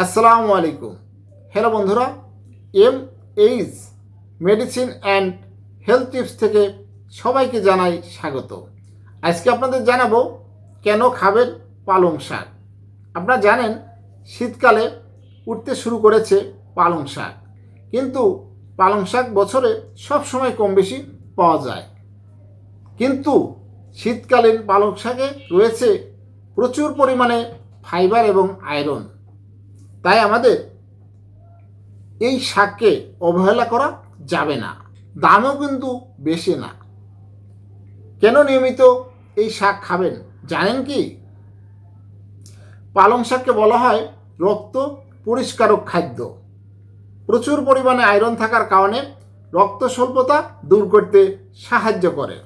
আসসালামু আলাইকুম। হ্যালো বন্ধুরা, M H medicine and health tips থেকে সবাইকে জানাই স্বাগত। আজকে আপনাদের জানাব, কেন খাবেন পালং শাক? আপনারা জানেন, শীতকালে উঠতে শুরু করেছে পালং শাক। কিন্তু পালং শাক বছরে সব সময় কম বেশি পাওয়া যায়। কিন্তু শীতকালীন পালং শাকে রয়েছে প্রচুর পরিমাণে ফাইবার এবং আয়রন। তাই আমাদের এই শাককে অবহেলা করা যাবে না। দামও কিন্তু বেশি না। কেন নিয়মিত এই শাক খাবেন? জানেন কি? পালং শাককে বলা হয় রক্ত পরিষ্কারক খাদ্য। প্রচুর পরিমাণে আয়রন থাকার কারণে রক্ত স্বল্পতা দূর করতে সাহায্য করে।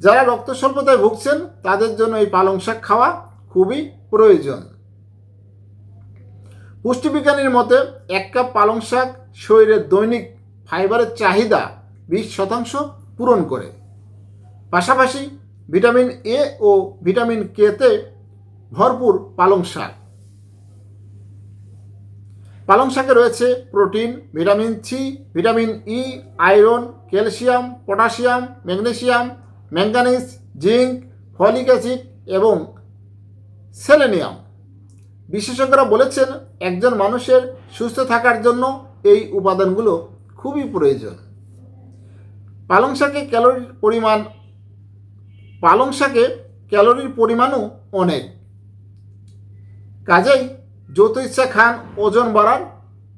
যারা রক্ত স্বল্পতায় ভুগছেন, তাদের জন্য এই পালং শাক খাওয়া খুবই প্রয়োজন। পুষ্টিবিজ্ঞানীর মতে, এক কাপ পালং শাক শরীরের দৈনিক ফাইবারের চাহিদা বিশ শতাংশ পূরণ করে। পাশাপাশি ভিটামিন এ ও ভিটামিন কেতে ভরপুর পালং শাক। পালং শাকে রয়েছে protein, vitamin C vitamin E iron, calcium, potassium, magnesium manganese zinc, folic acid এবং সেলেনিয়াম। বিশেষজ্ঞরা বলেছেন একজন মানুষের সুস্থ থাকার জন্য এই উপাদানগুলো খুবই প্রয়োজন। পালং শাকে ক্যালোরির পরিমাণ, পালং শাকে ক্যালোরির পরিমাণও অনেক। কাজেই যত ইচ্ছা খান ওজন বাড়ার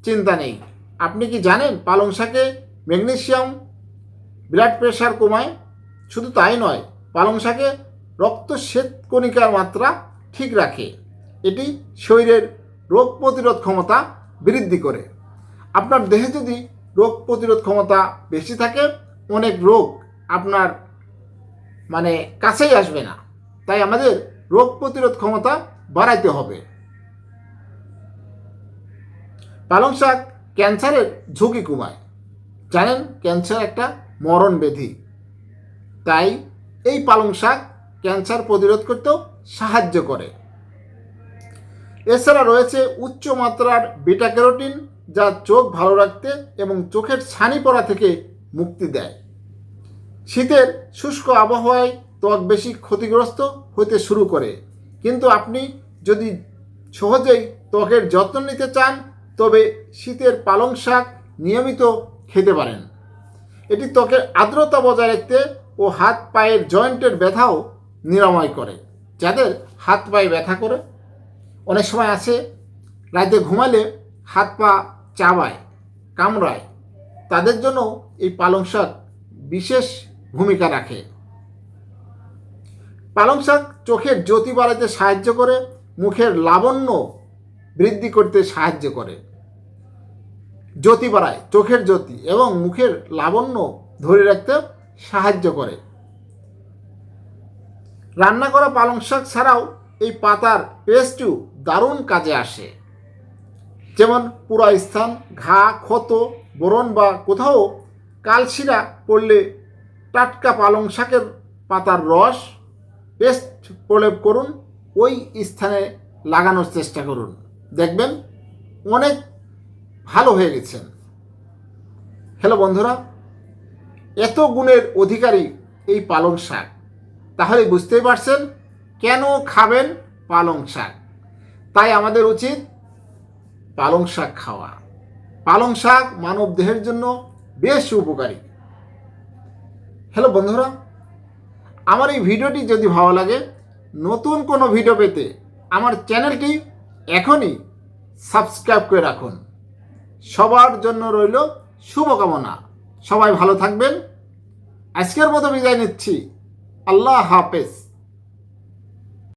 চিন্তা নেই। আপনি কি জানেন পালং শাকে ম্যাগনেশিয়াম ব্লাড প্রেশার কমায়? শুধু তাই নয়, পালং শাকে রক্ত শ্বেতকণিকার মাত্রা ঠিক রাখে। এটি শরীরের রোগ প্রতিরোধ ক্ষমতা বৃদ্ধি করে। আপনার দেহে যদি রোগ প্রতিরোধ ক্ষমতা বেশি থাকে, অনেক রোগ আপনার মানে কাছেই আসবে না। তাই আমাদের রোগ প্রতিরোধ ক্ষমতা বাড়াইতে হবে। পালং শাক ক্যান্সারের ঝুঁকি কমায়। জানেন, ক্যান্সার একটা মরণ ব্যাধি। তাই এই পালং শাক ক্যান্সার প্রতিরোধ করতেও সাহায্য করে। এছাড়া রয়েছে উচ্চ মাত্রার বিটা ক্যারোটিন যা চোখ ভালো রাখতে এবং চোখের ছানি পড়া থেকে মুক্তি দেয়। শীতের শুষ্ক আবহাওয়ায় ত্বক বেশি ক্ষতিগ্রস্ত হতে শুরু করে। কিন্তু আপনি যদি সহজেই ত্বকের যত্ন নিতে চান, তবে শীতের পালং শাক নিয়মিত খেতে পারেন। এটি ত্বকের আর্দ্রতা বজায় রাখতে ও হাত পায়ের জয়েন্টের ব্যথাও নিরাময় করে, যাদের হাত পায়ে ব্যথা করে। অনেক সময় আছে, রাতে ঘুমালে হাত পা চাবায়, কামড়ায়। তাদের জন্য এই পালং শাক বিশেষ ভূমিকা রাখে। পালং শাক চোখের জ্যোতি বাড়াতে সাহায্য করে, মুখের লাবণ্য বৃদ্ধি করতে সাহায্য করে। জ্যোতি বাড়ায়, চোখের জ্যোতি এবং মুখের লাবণ্য ধরে রাখতে সাহায্য করে। রান্না করা পালং শাক ছাড়াও এই পাতার পেস্টও দারুণ কাজে আসে। যেমন পুরা স্থান ঘা, ক্ষত বরণ বা কোথাও কালশিরা পড়লে টাটকা পালং শাকের পাতার রস পেস্ট প্রলেপ করুন, ওই স্থানে লাগানোর চেষ্টা করুন। দেখবেন অনেক ভালো হয়ে গেছেন। হ্যালো বন্ধুরা, এত গুণের অধিকারী এই পালং শাক। তাহলে বুঝতেই পারছেন কেন খাবেন পালং শাক? তাই আমাদের উচিত পালং শাক খাওয়া। পালং শাক মানব দেহের জন্য বেশ উপকারী। হ্যালো বন্ধুরা, আমার এই ভিডিওটি যদি ভালো লাগে, নতুন কোনো ভিডিও পেতে আমার চ্যানেলটি এখনই সাবস্ক্রাইব করে রাখুন। সবার জন্য রইল শুভকামনা। সবাই ভালো থাকবেন। আজকের মতো বিদায় নিচ্ছি। আল্লাহ হাফেজ।